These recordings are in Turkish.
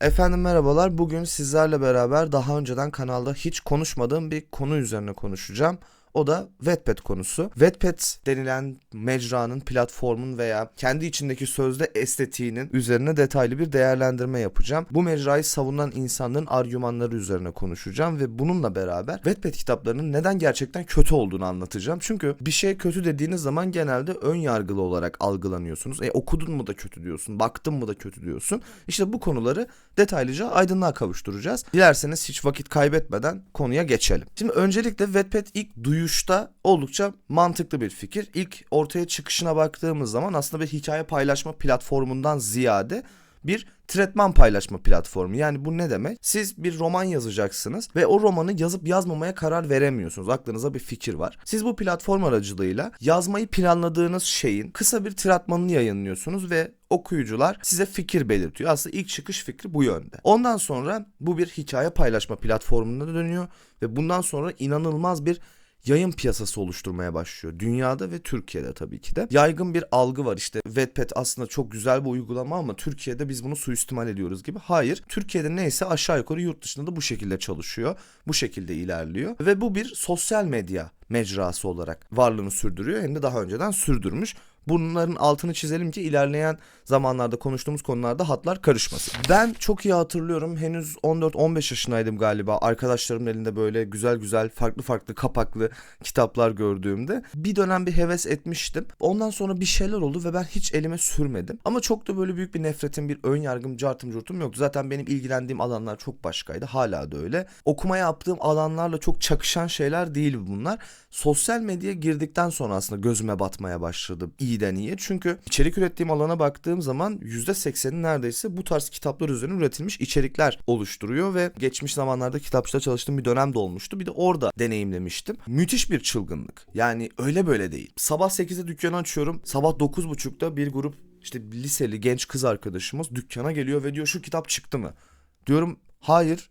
Efendim merhabalar. Bugün sizlerle beraber daha önceden kanalda hiç konuşmadığım bir konu üzerine konuşacağım. O da Wattpad konusu. Wattpad denilen mecranın, platformun veya kendi içindeki sözde estetiğinin üzerine detaylı bir değerlendirme yapacağım. Bu mecrayı savunan insanların argümanları üzerine konuşacağım ve bununla beraber Wattpad kitaplarının neden gerçekten kötü olduğunu anlatacağım. Çünkü bir şey kötü dediğiniz zaman genelde ön yargılı olarak algılanıyorsunuz. E okudun mu da kötü diyorsun, baktın mı da kötü diyorsun. İşte bu konuları detaylıca aydınlığa kavuşturacağız. Dilerseniz hiç vakit kaybetmeden konuya geçelim. Şimdi öncelikle Wattpad ilk duyuşta oldukça mantıklı bir fikir. İlk ortaya çıkışına baktığımız zaman aslında bir hikaye paylaşma platformundan ziyade bir tretman paylaşma platformu. Yani bu ne demek? Siz bir roman yazacaksınız ve o romanı yazıp yazmamaya karar veremiyorsunuz. Aklınıza bir fikir var. Siz bu platform aracılığıyla yazmayı planladığınız şeyin kısa bir tratmanını yayınlıyorsunuz ve okuyucular size fikir belirtiyor. Aslında ilk çıkış fikri bu yönde. Ondan sonra bu bir hikaye paylaşma platformuna dönüyor ve bundan sonra inanılmaz bir yayın piyasası oluşturmaya başlıyor. Dünyada ve Türkiye'de tabii ki de. Yaygın bir algı var işte Wattpad aslında çok güzel bir uygulama ama Türkiye'de biz bunu suistimal ediyoruz gibi. Hayır. Türkiye'de neyse aşağı yukarı yurt dışında da bu şekilde çalışıyor. Bu şekilde ilerliyor. Ve bu bir sosyal medya mecrası olarak varlığını sürdürüyor. Hem de daha önceden sürdürmüş. Bunların altını çizelim ki ilerleyen zamanlarda konuştuğumuz konularda hatlar karışmasın. Ben çok iyi hatırlıyorum. Henüz 14-15 yaşındaydım galiba. Arkadaşlarımın elinde böyle güzel güzel farklı farklı kapaklı kitaplar gördüğümde bir dönem bir heves etmiştim. Ondan sonra bir şeyler oldu ve ben hiç elime sürmedim. Ama çok da böyle büyük bir nefretim, bir ön yargım, cartım curtum yoktu. Zaten benim ilgilendiğim alanlar çok başkaydı. Hala da öyle. Okumaya yaptığım alanlarla çok çakışan şeyler değil bunlar. Sosyal medyaya girdikten sonra aslında gözüme batmaya başladı. İyiden iyiye. Çünkü içerik ürettiğim alana baktığım zaman %80'i neredeyse bu tarz kitaplar üzerine üretilmiş içerikler oluşturuyor ve geçmiş zamanlarda kitapçıda çalıştığım bir dönem de olmuştu. Bir de orada deneyimlemiştim. Müthiş bir çılgınlık. Yani öyle böyle değil. Sabah 8'de dükkanı açıyorum. Sabah 9.30'da bir grup işte liseli genç kız arkadaşımız dükkana geliyor ve diyor şu kitap çıktı mı? Diyorum hayır.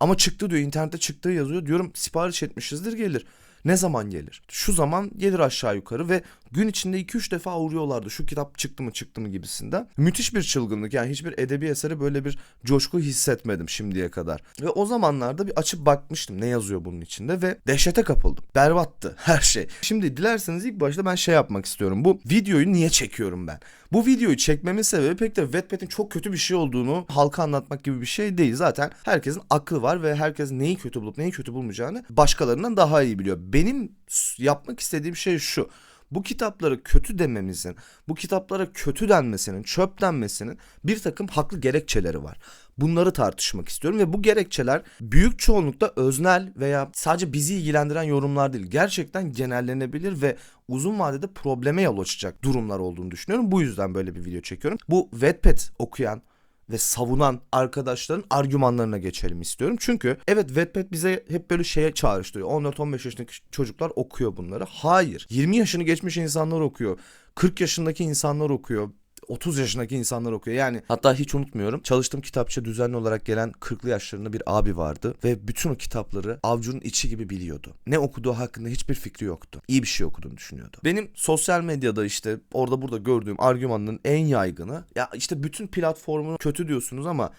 Ama çıktı diyor internette çıktığı yazıyor. Diyorum sipariş etmişizdir gelir. Ne zaman gelir? Şu zaman gelir aşağı yukarı ve gün içinde 2-3 defa uğruyorlardı. Şu kitap çıktı mı çıktı mı gibisinden. Müthiş bir çılgınlık. Yani hiçbir edebi eseri böyle bir coşku hissetmedim şimdiye kadar. Ve o zamanlarda bir açıp bakmıştım ne yazıyor bunun içinde ve dehşete kapıldım. Berbattı her şey. Şimdi dilerseniz ilk başta ben şey yapmak istiyorum. Bu videoyu niye çekiyorum ben? Bu videoyu çekmemin sebebi pek de Wattpad'in çok kötü bir şey olduğunu halka anlatmak gibi bir şey değil. Zaten herkesin aklı var ve herkes neyi kötü bulup neyi kötü bulmayacağını başkalarından daha iyi biliyor. Benim yapmak istediğim şey şu bu kitapları kötü dememizin, bu kitaplara kötü denmesinin, çöp denmesinin bir takım haklı gerekçeleri var. Bunları tartışmak istiyorum ve bu gerekçeler büyük çoğunlukla öznel veya sadece bizi ilgilendiren yorumlar değil. Gerçekten genellenebilir ve uzun vadede probleme yol açacak durumlar olduğunu düşünüyorum. Bu yüzden böyle bir video çekiyorum. Bu Wattpad okuyan ve savunan arkadaşların argümanlarına geçelim istiyorum. Çünkü evet Wattpad bize hep böyle şeye çağrıştırıyor. 14-15 yaşındaki çocuklar okuyor bunları. Hayır. 20 yaşını geçmiş insanlar okuyor. 40 yaşındaki insanlar okuyor. 30 yaşındaki insanlar okuyor. Yani hatta hiç unutmuyorum. Çalıştığım kitapçı düzenli olarak gelen 40'lı yaşlarında bir abi vardı ve bütün o kitapları avcunun içi gibi biliyordu. Ne okuduğu hakkında hiçbir fikri yoktu. İyi bir şey okuduğunu düşünüyordu. Benim sosyal medyada işte orada burada gördüğüm argümanın en yaygını ya işte bütün platformu kötü diyorsunuz ama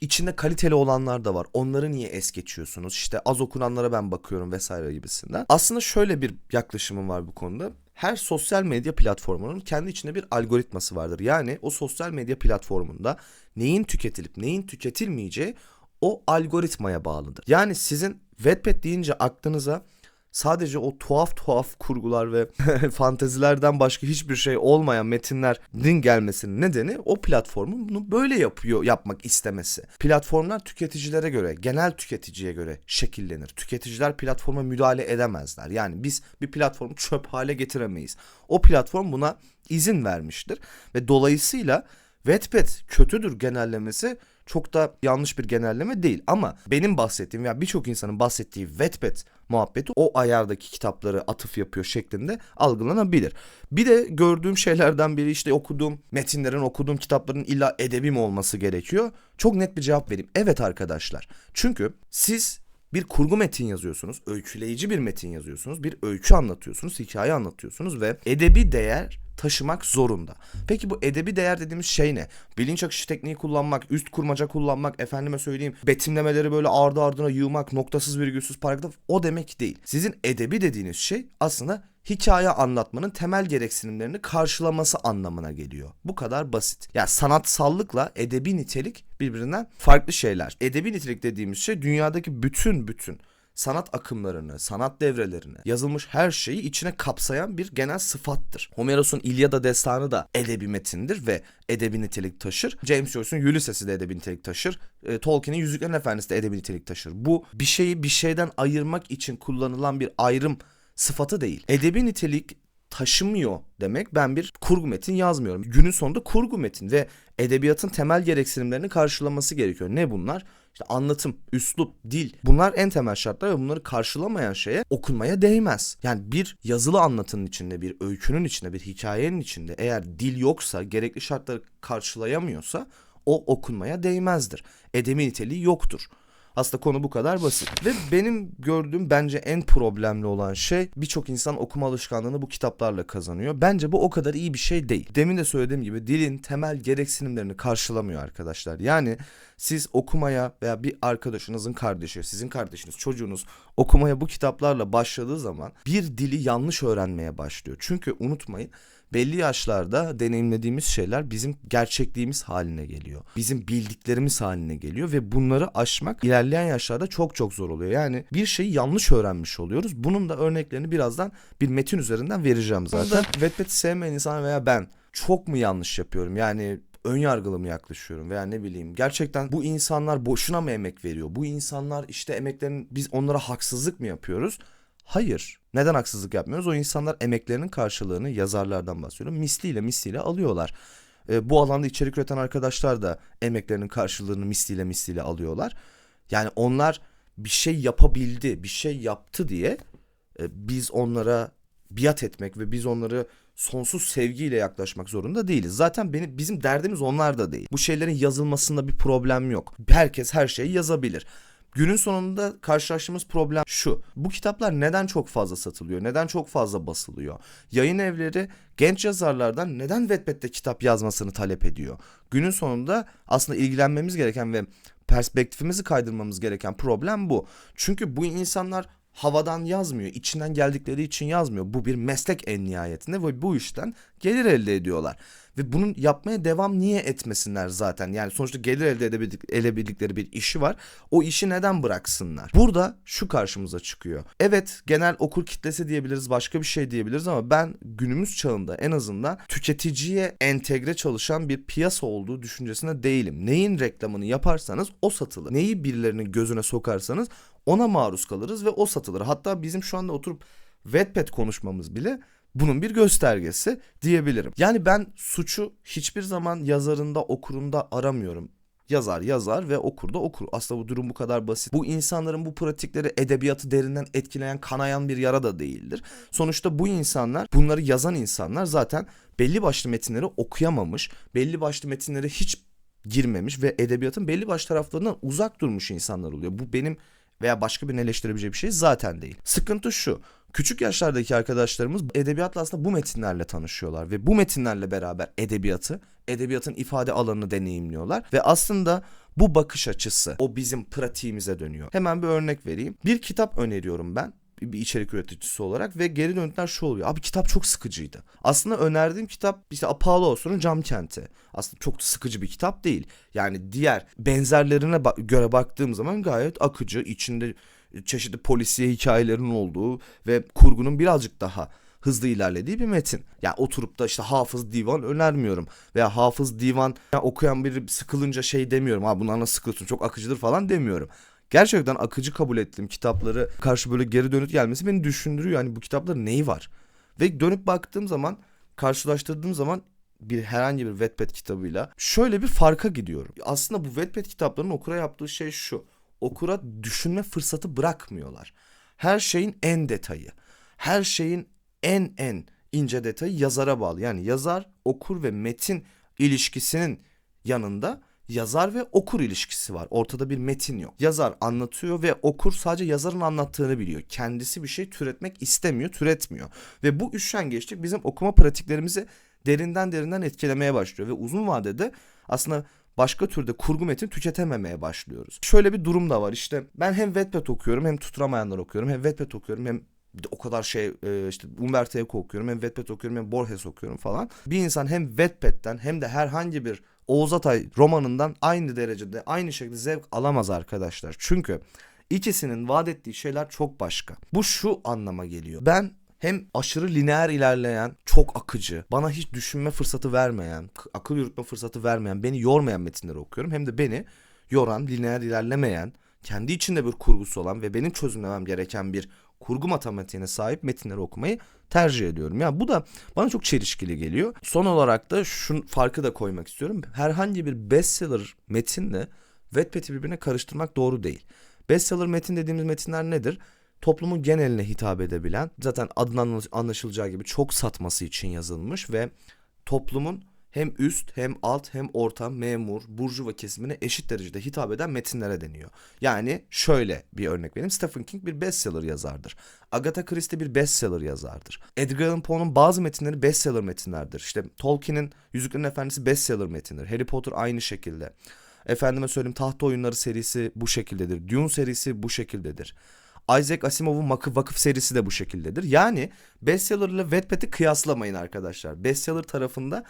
içinde kaliteli olanlar da var. Onları niye es geçiyorsunuz? İşte az okunanlara ben bakıyorum vesaire gibisinden. Aslında şöyle bir yaklaşımım var bu konuda her sosyal medya platformunun kendi içinde bir algoritması vardır. Yani o sosyal medya platformunda neyin tüketilip neyin tüketilmeyeceği o algoritmaya bağlıdır. Yani sizin Wattpad deyince aklınıza sadece o tuhaf tuhaf kurgular ve fantezilerden başka hiçbir şey olmayan metinlerin gelmesinin nedeni o platformun bunu böyle yapıyor yapmak istemesi. Platformlar tüketicilere göre, genel tüketiciye göre şekillenir. Tüketiciler platforma müdahale edemezler. Yani biz bir platformu çöp hale getiremeyiz. O platform buna izin vermiştir ve dolayısıyla Wattpad kötüdür genellemesi çok da yanlış bir genelleme değil ama benim bahsettiğim veya birçok insanın bahsettiği Wattpad muhabbeti o ayardaki kitapları atıf yapıyor şeklinde algılanabilir. Bir de gördüğüm şeylerden biri işte okuduğum metinlerin, okuduğum kitapların illa edebi mi olması gerekiyor? Çok net bir cevap vereyim. Evet arkadaşlar. Çünkü siz bir kurgu metin yazıyorsunuz, öyküleyici bir metin yazıyorsunuz, bir öykü anlatıyorsunuz, hikaye anlatıyorsunuz ve edebi değer taşımak zorunda. Peki bu edebi değer dediğimiz şey ne? Bilinç akışı tekniği kullanmak, üst kurmaca kullanmak, efendime söyleyeyim betimlemeleri böyle ardı ardına yığmak, noktasız virgülsüz paragraf o demek değil. Sizin edebi dediğiniz şey aslında hikaye anlatmanın temel gereksinimlerini karşılaması anlamına geliyor. Bu kadar basit. Ya yani sanatsallıkla edebi nitelik birbirinden farklı şeyler. Edebi nitelik dediğimiz şey dünyadaki bütün bütün sanat akımlarını, sanat devrelerini, yazılmış her şeyi içine kapsayan bir genel sıfattır. Homeros'un İlyada destanı da edebi metindir ve edebi nitelik taşır. James Joyce'un Ulysses'i de edebi nitelik taşır. E, Tolkien'in Yüzüklerin Efendisi de edebi nitelik taşır. Bu bir şeyi bir şeyden ayırmak için kullanılan bir ayrım sıfatı değil. Edebi nitelik taşımıyor demek ben bir kurgu metin yazmıyorum. Günün sonunda kurgu metin ve edebiyatın temel gereksinimlerini karşılaması gerekiyor. Ne bunlar? İşte anlatım, üslup, dil bunlar en temel şartlar ve bunları karşılamayan şeye okunmaya değmez. Yani bir yazılı anlatının içinde, bir öykünün içinde, bir hikayenin içinde eğer dil yoksa, gerekli şartları karşılayamıyorsa o okunmaya değmezdir. Edebi niteliği yoktur. Aslında konu bu kadar basit. Ve benim gördüğüm bence en problemli olan şey birçok insan okuma alışkanlığını bu kitaplarla kazanıyor. Bence bu o kadar iyi bir şey değil. Demin de söylediğim gibi dilin temel gereksinimlerini karşılamıyor arkadaşlar. Yani siz okumaya veya bir arkadaşınızın kardeşi, sizin kardeşiniz, çocuğunuz okumaya bu kitaplarla başladığı zaman bir dili yanlış öğrenmeye başlıyor. Çünkü unutmayın belli yaşlarda deneyimlediğimiz şeyler bizim gerçekliğimiz haline geliyor. Bizim bildiklerimiz haline geliyor ve bunları aşmak ilerleyen yaşlarda çok çok zor oluyor. Yani bir şeyi yanlış öğrenmiş oluyoruz. Bunun da örneklerini birazdan bir metin üzerinden vereceğim zaten. Wattpad'i sevmeyen insan veya ben çok mu yanlış yapıyorum? Yani ön yargılı mı yaklaşıyorum veya ne bileyim gerçekten bu insanlar boşuna mı emek veriyor? Bu insanlar işte emeklerin biz onlara haksızlık mı yapıyoruz? Hayır. Neden haksızlık yapmıyoruz? O insanlar emeklerinin karşılığını yazarlardan bahsediyorum. Misliyle misliyle alıyorlar. E, bu alanda içerik üreten arkadaşlar da emeklerinin karşılığını misliyle misliyle alıyorlar. Yani onlar bir şey yapabildi, bir şey yaptı diye e, biz onlara biat etmek ve biz onları sonsuz sevgiyle yaklaşmak zorunda değiliz. Zaten benim bizim derdimiz onlar da değil. Bu şeylerin yazılmasında bir problem yok. Herkes her şeyi yazabilir. Günün sonunda karşılaştığımız problem şu. Bu kitaplar neden çok fazla satılıyor? Neden çok fazla basılıyor? Yayın evleri genç yazarlardan neden Wattpad'de kitap yazmasını talep ediyor? Günün sonunda aslında ilgilenmemiz gereken ve perspektifimizi kaydırmamız gereken problem bu. Çünkü bu insanlar havadan yazmıyor. içinden geldikleri için yazmıyor. Bu bir meslek en nihayetinde ve bu işten gelir elde ediyorlar. Ve bunu yapmaya devam niye etmesinler zaten? Yani sonuçta gelir elde edebildik, edebildikleri bir işi var. O işi neden bıraksınlar? Burada şu karşımıza çıkıyor. Evet genel okur kitlesi diyebiliriz başka bir şey diyebiliriz ama ben günümüz çağında en azından tüketiciye entegre çalışan bir piyasa olduğu düşüncesinde değilim. Neyin reklamını yaparsanız o satılır. Neyi birilerinin gözüne sokarsanız ona maruz kalırız ve o satılır. Hatta bizim şu anda oturup Wattpad konuşmamız bile bunun bir göstergesi diyebilirim. Yani ben suçu hiçbir zaman yazarında okurunda aramıyorum. Yazar yazar ve okur da okur. Aslında bu durum bu kadar basit. Bu insanların bu pratikleri edebiyatı derinden etkileyen, kanayan bir yara da değildir. Sonuçta bu insanlar, bunları yazan insanlar zaten belli başlı metinleri okuyamamış, belli başlı metinlere hiç girmemiş ve edebiyatın belli başlı taraflarından uzak durmuş insanlar oluyor. Bu benim veya başka birinin eleştirebileceği bir şey zaten değil. Sıkıntı şu. Küçük yaşlardaki arkadaşlarımız edebiyatla aslında bu metinlerle tanışıyorlar ve bu metinlerle beraber edebiyatı, edebiyatın ifade alanını deneyimliyorlar ve aslında bu bakış açısı o bizim pratiğimize dönüyor. Hemen bir örnek vereyim. Bir kitap öneriyorum ben bir içerik üreticisi olarak ve geri dönütler şu oluyor. Abi kitap çok sıkıcıydı. Aslında önerdiğim kitap işte Apollo'sunun Cam Kenti. Aslında çok sıkıcı bir kitap değil. Yani diğer benzerlerine göre baktığım zaman gayet akıcı, içinde çeşitli polisiye hikayelerin olduğu ve kurgunun birazcık daha hızlı ilerlediği bir metin. Ya yani oturup da işte Hafız Divan önermiyorum. Veya Hafız Divan okuyan biri sıkılınca şey demiyorum. Ha bunlar nasıl sıkılıyorsun çok akıcıdır falan demiyorum gerçekten akıcı kabul ettiğim kitapları karşı böyle geri dönüt gelmesi beni düşündürüyor. Yani bu kitapların neyi var? Ve dönüp baktığım zaman karşılaştırdığım zaman bir herhangi bir Wattpad kitabıyla şöyle bir farka gidiyorum. Aslında bu Wattpad kitaplarının okura yaptığı şey şu. Okura düşünme fırsatı bırakmıyorlar. Her şeyin en detayı. Her şeyin en en ince detayı yazara bağlı. Yani yazar, okur ve metin ilişkisinin yanında yazar ve okur ilişkisi var. Ortada bir metin yok. Yazar anlatıyor ve okur sadece yazarın anlattığını biliyor. Kendisi bir şey türetmek istemiyor, türetmiyor. Ve bu üşengeçlik bizim okuma pratiklerimizi derinden derinden etkilemeye başlıyor ve uzun vadede aslında başka türde kurgu metin tüketememeye başlıyoruz. Şöyle bir durum da var işte ben hem Wattpad okuyorum hem Tuturamayanlar okuyorum hem Wattpad okuyorum hem o kadar şey e, işte Umberto Eco okuyorum hem Wattpad okuyorum hem Borges okuyorum falan. Bir insan hem Wattpad'den hem de herhangi bir Oğuz Atay romanından aynı derecede aynı şekilde zevk alamaz arkadaşlar. Çünkü ikisinin vaat ettiği şeyler çok başka. Bu şu anlama geliyor. Ben hem aşırı lineer ilerleyen, çok akıcı, bana hiç düşünme fırsatı vermeyen, akıl yürütme fırsatı vermeyen, beni yormayan metinleri okuyorum. Hem de beni yoran, lineer ilerlemeyen, kendi içinde bir kurgusu olan ve benim çözümlemem gereken bir kurgu matematiğine sahip metinleri okumayı tercih ediyorum. Ya bu da bana çok çelişkili geliyor. Son olarak da şu farkı da koymak istiyorum. Herhangi bir bestseller metinle Wattpad'i birbirine karıştırmak doğru değil. Bestseller metin dediğimiz metinler nedir? Toplumun geneline hitap edebilen, zaten adından anlaşılacağı gibi çok satması için yazılmış ve toplumun hem üst hem alt hem orta memur, burjuva kesimine eşit derecede hitap eden metinlere deniyor. Yani şöyle bir örnek vereyim. Stephen King bir bestseller yazardır. Agatha Christie bir bestseller yazardır. Edgar Allan Poe'nun bazı metinleri bestseller metinlerdir. İşte Tolkien'in Yüzüklerin Efendisi bestseller metindir. Harry Potter aynı şekilde. Efendime söyleyeyim Taht Oyunları serisi bu şekildedir. Dune serisi bu şekildedir. Isaac Asimov'un Vakıf, serisi de bu şekildedir. Yani bestseller ile Wattpad'i kıyaslamayın arkadaşlar. Bestseller tarafında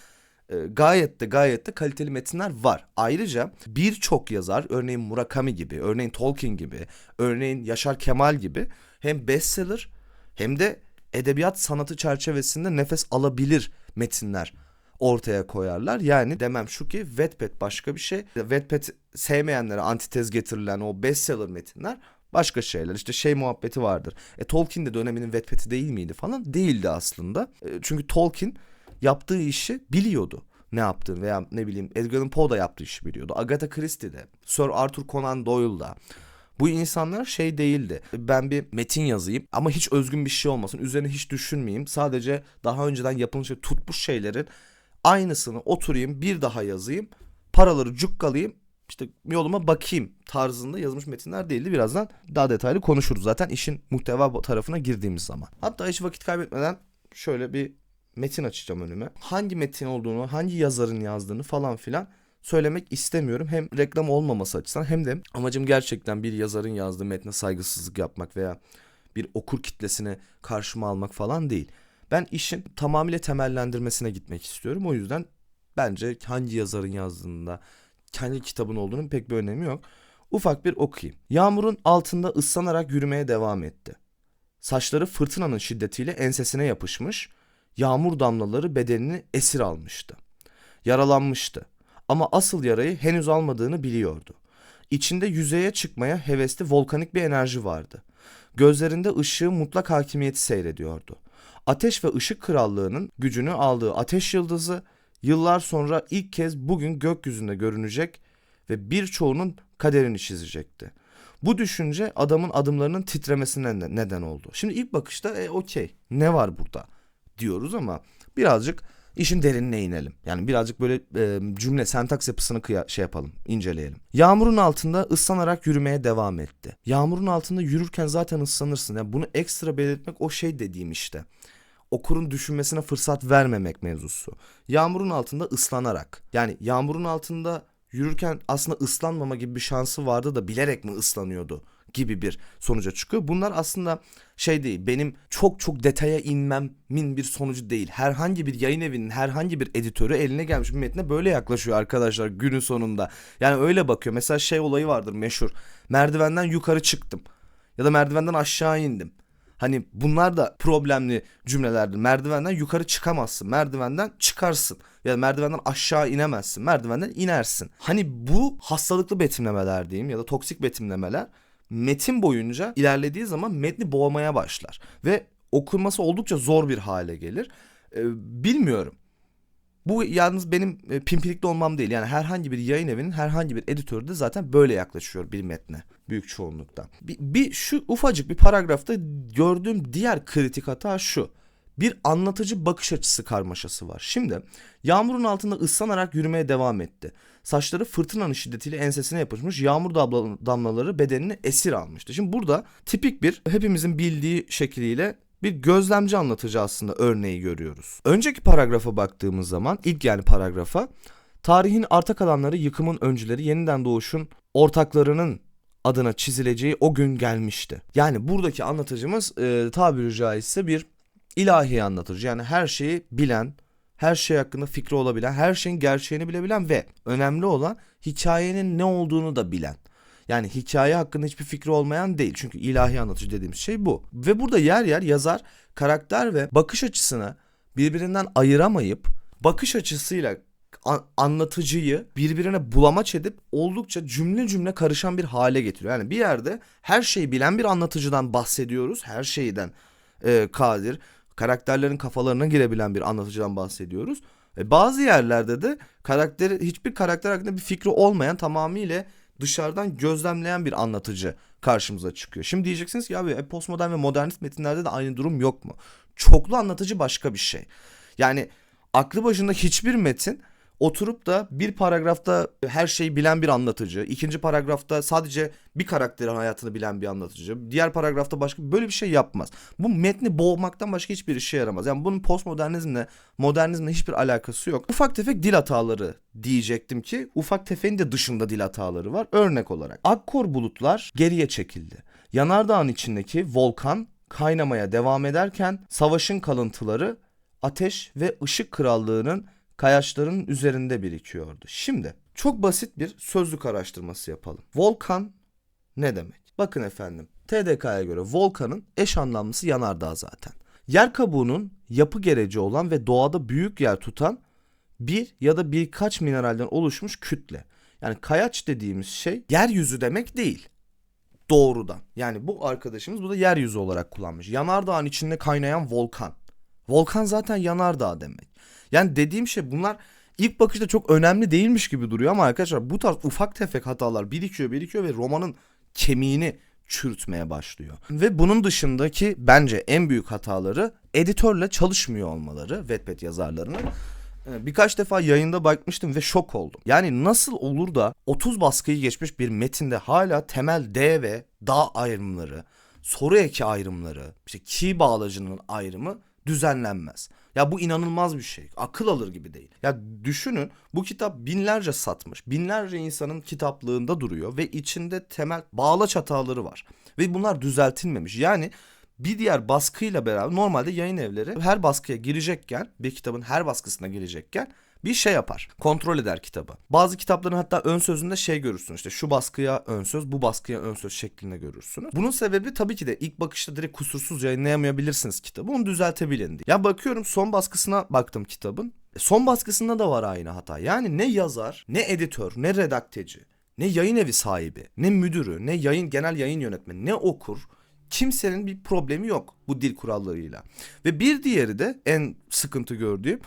e, gayet de gayet de kaliteli metinler var. Ayrıca birçok yazar örneğin Murakami gibi, örneğin Tolkien gibi, örneğin Yaşar Kemal gibi hem bestseller hem de edebiyat sanatı çerçevesinde nefes alabilir metinler ortaya koyarlar. Yani demem şu ki Wattpad başka bir şey. Wattpad sevmeyenlere antitez getirilen o bestseller metinler başka şeyler. İşte şey muhabbeti vardır. E Tolkien de döneminin Wattpad'i değil miydi falan? Değildi aslında. E, çünkü Tolkien yaptığı işi biliyordu ne yaptığını veya ne bileyim Edgar Allan Poe da yaptığı işi biliyordu. Agatha Christie de, Sir Arthur Conan Doyle da. Bu insanlar şey değildi. Ben bir metin yazayım ama hiç özgün bir şey olmasın. Üzerine hiç düşünmeyeyim. Sadece daha önceden yapılmış tutmuş şeylerin aynısını oturayım bir daha yazayım. Paraları cukkalayayım işte yoluma bakayım tarzında yazılmış metinler değildi. Birazdan daha detaylı konuşuruz zaten işin muhteva tarafına girdiğimiz zaman. Hatta hiç vakit kaybetmeden şöyle bir metin açacağım önüme. Hangi metin olduğunu, hangi yazarın yazdığını falan filan söylemek istemiyorum. Hem reklam olmaması açısından hem de amacım gerçekten bir yazarın yazdığı metne saygısızlık yapmak veya bir okur kitlesine karşıma almak falan değil. Ben işin tamamıyla temellendirmesine gitmek istiyorum. O yüzden bence hangi yazarın yazdığında kendi kitabın olduğunun pek bir önemi yok. Ufak bir okuyayım. Yağmurun altında ıslanarak yürümeye devam etti. Saçları fırtınanın şiddetiyle ensesine yapışmış, yağmur damlaları bedenini esir almıştı. Yaralanmıştı ama asıl yarayı henüz almadığını biliyordu. İçinde yüzeye çıkmaya hevesli volkanik bir enerji vardı. Gözlerinde ışığı mutlak hakimiyeti seyrediyordu. Ateş ve ışık krallığının gücünü aldığı ateş yıldızı yıllar sonra ilk kez bugün gökyüzünde görünecek ve birçoğunun kaderini çizecekti. Bu düşünce adamın adımlarının titremesine neden oldu. Şimdi ilk bakışta e, okey ne var burada diyoruz ama birazcık işin derinine inelim. Yani birazcık böyle e, cümle sentaks yapısını kıya, şey yapalım, inceleyelim. Yağmurun altında ıslanarak yürümeye devam etti. Yağmurun altında yürürken zaten ıslanırsın. Yani bunu ekstra belirtmek o şey dediğim işte okurun düşünmesine fırsat vermemek mevzusu. Yağmurun altında ıslanarak. Yani yağmurun altında yürürken aslında ıslanmama gibi bir şansı vardı da bilerek mi ıslanıyordu gibi bir sonuca çıkıyor. Bunlar aslında şey değil benim çok çok detaya inmemin bir sonucu değil. Herhangi bir yayın evinin herhangi bir editörü eline gelmiş bir metne böyle yaklaşıyor arkadaşlar günün sonunda. Yani öyle bakıyor. Mesela şey olayı vardır meşhur. Merdivenden yukarı çıktım ya da merdivenden aşağı indim. Hani bunlar da problemli cümlelerdir. Merdivenden yukarı çıkamazsın. Merdivenden çıkarsın. Ya da merdivenden aşağı inemezsin. Merdivenden inersin. Hani bu hastalıklı betimlemeler diyeyim ya da toksik betimlemeler metin boyunca ilerlediği zaman metni boğmaya başlar. Ve okunması oldukça zor bir hale gelir. Ee, bilmiyorum. Bu yalnız benim e, pimpirikli olmam değil. Yani herhangi bir yayın evinin herhangi bir editörü de zaten böyle yaklaşıyor bir metne büyük çoğunlukta. Bir, bir şu ufacık bir paragrafta gördüğüm diğer kritik hata şu. Bir anlatıcı bakış açısı karmaşası var. Şimdi yağmurun altında ıslanarak yürümeye devam etti. saçları fırtınanın şiddetiyle ensesine yapışmış. Yağmur damla- damlaları bedenini esir almıştı. Şimdi burada tipik bir hepimizin bildiği şekliyle bir gözlemci anlatıcı aslında örneği görüyoruz. Önceki paragrafa baktığımız zaman ilk yani paragrafa tarihin arta kalanları yıkımın öncüleri yeniden doğuşun ortaklarının adına çizileceği o gün gelmişti. Yani buradaki anlatıcımız e, tabiri caizse bir ilahi anlatıcı. Yani her şeyi bilen, her şey hakkında fikri olabilen, her şeyin gerçeğini bilebilen ve önemli olan hikayenin ne olduğunu da bilen. Yani hikaye hakkında hiçbir fikri olmayan değil. Çünkü ilahi anlatıcı dediğimiz şey bu. Ve burada yer yer yazar karakter ve bakış açısını birbirinden ayıramayıp bakış açısıyla an- anlatıcıyı birbirine bulamaç edip oldukça cümle cümle karışan bir hale getiriyor. Yani bir yerde her şeyi bilen bir anlatıcıdan bahsediyoruz. Her şeyden e, kadir, karakterlerin kafalarına girebilen bir anlatıcıdan bahsediyoruz. E, bazı yerlerde de karakteri hiçbir karakter hakkında bir fikri olmayan tamamıyla dışarıdan gözlemleyen bir anlatıcı karşımıza çıkıyor. Şimdi diyeceksiniz ki abi e, postmodern ve modernist metinlerde de aynı durum yok mu? Çoklu anlatıcı başka bir şey. Yani aklı başında hiçbir metin oturup da bir paragrafta her şeyi bilen bir anlatıcı, ikinci paragrafta sadece bir karakterin hayatını bilen bir anlatıcı, diğer paragrafta başka böyle bir şey yapmaz. Bu metni boğmaktan başka hiçbir işe yaramaz. Yani bunun postmodernizmle, modernizmle hiçbir alakası yok. Ufak tefek dil hataları diyecektim ki ufak tefeğin de dışında dil hataları var. Örnek olarak akkor bulutlar geriye çekildi. Yanardağın içindeki volkan kaynamaya devam ederken savaşın kalıntıları ateş ve ışık krallığının kayaçların üzerinde birikiyordu. Şimdi çok basit bir sözlük araştırması yapalım. Volkan ne demek? Bakın efendim TDK'ya göre volkanın eş anlamlısı yanardağ zaten. Yer kabuğunun yapı gereci olan ve doğada büyük yer tutan bir ya da birkaç mineralden oluşmuş kütle. Yani kayaç dediğimiz şey yeryüzü demek değil. Doğrudan. Yani bu arkadaşımız bu da yeryüzü olarak kullanmış. Yanardağın içinde kaynayan volkan. Volkan zaten yanardağ demek. Yani dediğim şey bunlar ilk bakışta çok önemli değilmiş gibi duruyor ama arkadaşlar bu tarz ufak tefek hatalar birikiyor birikiyor ve romanın kemiğini çürütmeye başlıyor. Ve bunun dışındaki bence en büyük hataları editörle çalışmıyor olmaları Wattpad yazarlarının. Ee, Birkaç defa yayında bakmıştım ve şok oldum. Yani nasıl olur da 30 baskıyı geçmiş bir metinde hala temel D ve da ayrımları, soru eki ayrımları, işte key bağlacının ayrımı düzenlenmez. Ya bu inanılmaz bir şey. Akıl alır gibi değil. Ya düşünün bu kitap binlerce satmış. Binlerce insanın kitaplığında duruyor ve içinde temel bağlaç hataları var. Ve bunlar düzeltilmemiş. Yani bir diğer baskıyla beraber normalde yayın evleri her baskıya girecekken bir kitabın her baskısına girecekken bir şey yapar. Kontrol eder kitabı. Bazı kitapların hatta ön sözünde şey görürsün işte şu baskıya ön söz bu baskıya ön söz şeklinde görürsünüz. Bunun sebebi tabii ki de ilk bakışta direkt kusursuz yayınlayamayabilirsiniz kitabı. Onu düzeltebilin diye. Ya bakıyorum son baskısına baktım kitabın. E, Son baskısında da var aynı hata. Yani ne yazar, ne editör, ne redakteci, ne yayın evi sahibi, ne müdürü, ne yayın genel yayın yönetmeni, ne okur kimsenin bir problemi yok bu dil kurallarıyla. Ve bir diğeri de en sıkıntı gördüğüm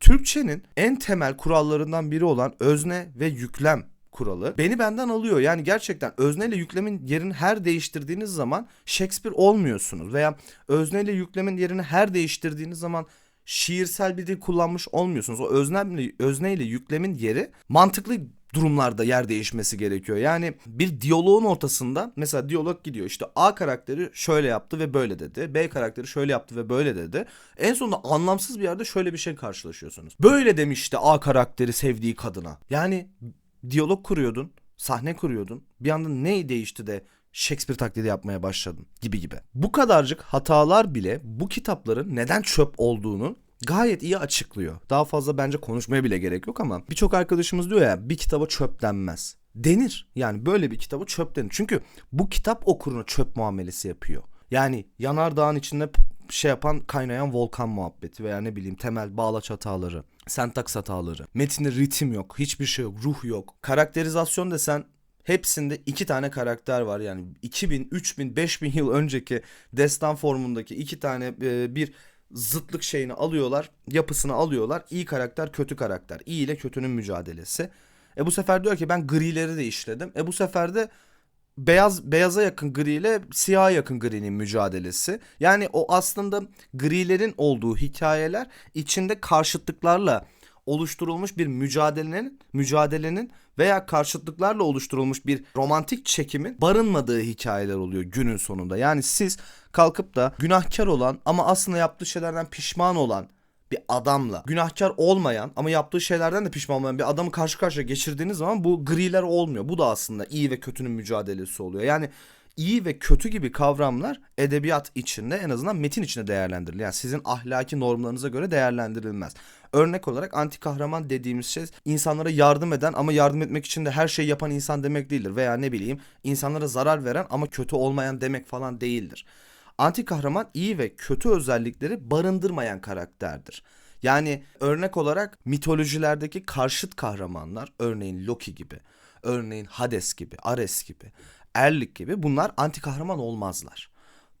Türkçenin en temel kurallarından biri olan özne ve yüklem kuralı beni benden alıyor. Yani gerçekten özne ile yüklemin yerini her değiştirdiğiniz zaman Shakespeare olmuyorsunuz veya özne ile yüklemin yerini her değiştirdiğiniz zaman şiirsel bir dil kullanmış olmuyorsunuz. O özne, özne ile yüklemin yeri mantıklı durumlarda yer değişmesi gerekiyor. Yani bir diyaloğun ortasında mesela diyalog gidiyor işte A karakteri şöyle yaptı ve böyle dedi. B karakteri şöyle yaptı ve böyle dedi. En sonunda anlamsız bir yerde şöyle bir şey karşılaşıyorsunuz. Böyle demişti A karakteri sevdiği kadına. Yani diyalog kuruyordun, sahne kuruyordun. Bir anda ne değişti de Shakespeare taklidi yapmaya başladın gibi gibi. Bu kadarcık hatalar bile bu kitapların neden çöp olduğunu gayet iyi açıklıyor. Daha fazla bence konuşmaya bile gerek yok ama birçok arkadaşımız diyor ya bir kitaba çöp denmez. Denir. Yani böyle bir kitaba çöp denir. Çünkü bu kitap okuruna çöp muamelesi yapıyor. Yani yanardağın içinde şey yapan kaynayan volkan muhabbeti veya ne bileyim temel bağlaç hataları, sentaks hataları, metinde ritim yok, hiçbir şey yok, ruh yok. Karakterizasyon desen Hepsinde iki tane karakter var yani 2000, 3000, 5000 yıl önceki destan formundaki iki tane bir zıtlık şeyini alıyorlar, yapısını alıyorlar. İyi karakter, kötü karakter. İyi ile kötünün mücadelesi. E bu sefer diyor ki ben grileri de işledim. E bu sefer de beyaz beyaza yakın gri ile siyaha yakın grinin mücadelesi. Yani o aslında grilerin olduğu hikayeler içinde karşıtlıklarla oluşturulmuş bir mücadelenin, mücadelenin veya karşıtlıklarla oluşturulmuş bir romantik çekimin barınmadığı hikayeler oluyor günün sonunda. Yani siz kalkıp da günahkar olan ama aslında yaptığı şeylerden pişman olan bir adamla günahkar olmayan ama yaptığı şeylerden de pişman olmayan bir adamı karşı karşıya geçirdiğiniz zaman bu griler olmuyor. Bu da aslında iyi ve kötünün mücadelesi oluyor. Yani iyi ve kötü gibi kavramlar edebiyat içinde en azından metin içinde değerlendirilir. Yani sizin ahlaki normlarınıza göre değerlendirilmez. Örnek olarak anti kahraman dediğimiz şey insanlara yardım eden ama yardım etmek için de her şeyi yapan insan demek değildir. Veya ne bileyim insanlara zarar veren ama kötü olmayan demek falan değildir. Anti kahraman iyi ve kötü özellikleri barındırmayan karakterdir. Yani örnek olarak mitolojilerdeki karşıt kahramanlar örneğin Loki gibi, örneğin Hades gibi, Ares gibi, Erlik gibi bunlar anti kahraman olmazlar.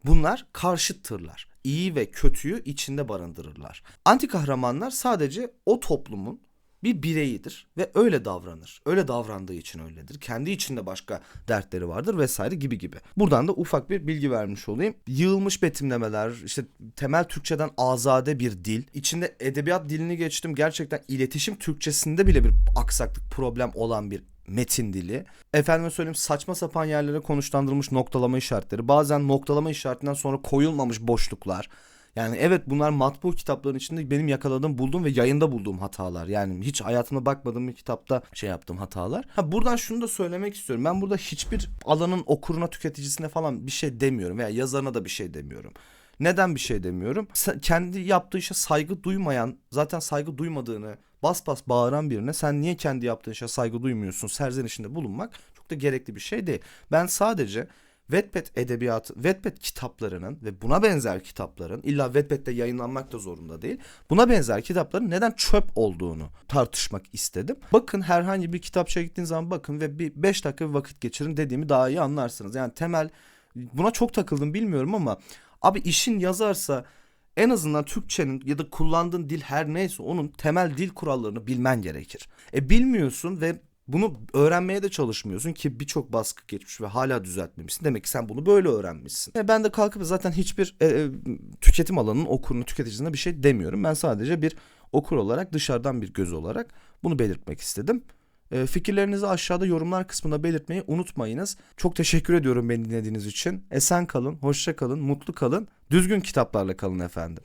Bunlar karşıttırlar. İyi ve kötüyü içinde barındırırlar. Anti kahramanlar sadece o toplumun bir bireyidir ve öyle davranır. Öyle davrandığı için öyledir. Kendi içinde başka dertleri vardır vesaire gibi gibi. Buradan da ufak bir bilgi vermiş olayım. Yığılmış betimlemeler, işte temel Türkçeden azade bir dil. İçinde edebiyat dilini geçtim. Gerçekten iletişim Türkçesinde bile bir aksaklık, problem olan bir metin dili. Efendime söyleyeyim saçma sapan yerlere konuşlandırılmış noktalama işaretleri. Bazen noktalama işaretinden sonra koyulmamış boşluklar. Yani evet bunlar matbu kitapların içinde benim yakaladığım, bulduğum ve yayında bulduğum hatalar. Yani hiç hayatımda bakmadığım bir kitapta şey yaptığım hatalar. Ha buradan şunu da söylemek istiyorum. Ben burada hiçbir alanın okuruna, tüketicisine falan bir şey demiyorum veya yazarına da bir şey demiyorum. Neden bir şey demiyorum? Kendi yaptığı işe saygı duymayan, zaten saygı duymadığını bas bas bağıran birine sen niye kendi yaptığın işe saygı duymuyorsun serzenişinde bulunmak çok da gerekli bir şey değil. Ben sadece Wattpad edebiyatı, Wattpad kitaplarının ve buna benzer kitapların illa Wattpad'de yayınlanmak da zorunda değil. Buna benzer kitapların neden çöp olduğunu tartışmak istedim. Bakın herhangi bir kitapçıya gittiğiniz zaman bakın ve bir 5 dakika bir vakit geçirin dediğimi daha iyi anlarsınız. Yani temel buna çok takıldım bilmiyorum ama abi işin yazarsa en azından Türkçenin ya da kullandığın dil her neyse onun temel dil kurallarını bilmen gerekir. E bilmiyorsun ve bunu öğrenmeye de çalışmıyorsun ki birçok baskı geçmiş ve hala düzeltmemişsin. Demek ki sen bunu böyle öğrenmişsin. E ben de kalkıp zaten hiçbir e, e, tüketim alanının okurunu tüketicisine bir şey demiyorum. Ben sadece bir okur olarak dışarıdan bir göz olarak bunu belirtmek istedim. E, fikirlerinizi aşağıda yorumlar kısmında belirtmeyi unutmayınız. Çok teşekkür ediyorum beni dinlediğiniz için. Esen kalın, hoşça kalın, mutlu kalın, düzgün kitaplarla kalın efendim.